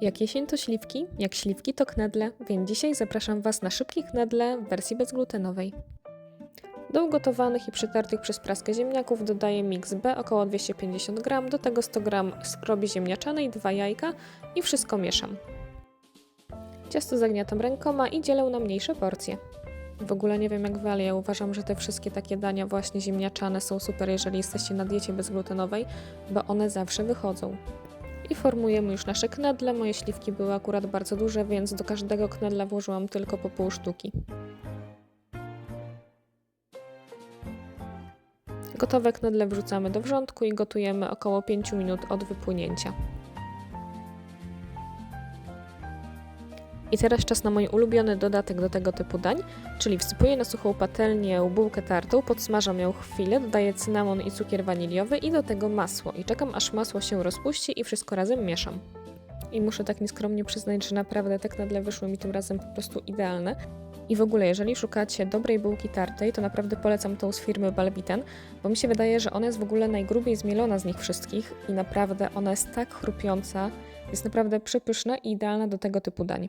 Jak jesień to śliwki, jak śliwki to knedle, więc dzisiaj zapraszam Was na szybkie knedle w wersji bezglutenowej. Do ugotowanych i przetartych przez praskę ziemniaków dodaję miks B około 250 g, do tego 100 g skrobi ziemniaczanej, 2 jajka i wszystko mieszam. Ciasto zagniatam rękoma i dzielę na mniejsze porcje. W ogóle nie wiem jak wy, ale ja uważam, że te wszystkie takie dania właśnie ziemniaczane są super, jeżeli jesteście na diecie bezglutenowej, bo one zawsze wychodzą. I formujemy już nasze knedle. Moje śliwki były akurat bardzo duże, więc do każdego knedla włożyłam tylko po pół sztuki. Gotowe knedle wrzucamy do wrzątku i gotujemy około 5 minut od wypłynięcia. I teraz czas na mój ulubiony dodatek do tego typu dań, czyli wsypuję na suchą patelnię bułkę tartą, podsmażam ją chwilę, dodaję cynamon i cukier waniliowy i do tego masło. I czekam aż masło się rozpuści i wszystko razem mieszam. I muszę tak nieskromnie przyznać, że naprawdę te knedle wyszły mi tym razem po prostu idealne. I w ogóle, jeżeli szukacie dobrej bułki tartej, to naprawdę polecam tą z firmy Balbiten, bo mi się wydaje, że ona jest w ogóle najgrubiej zmielona z nich wszystkich i naprawdę ona jest tak chrupiąca, jest naprawdę przepyszna i idealna do tego typu dań.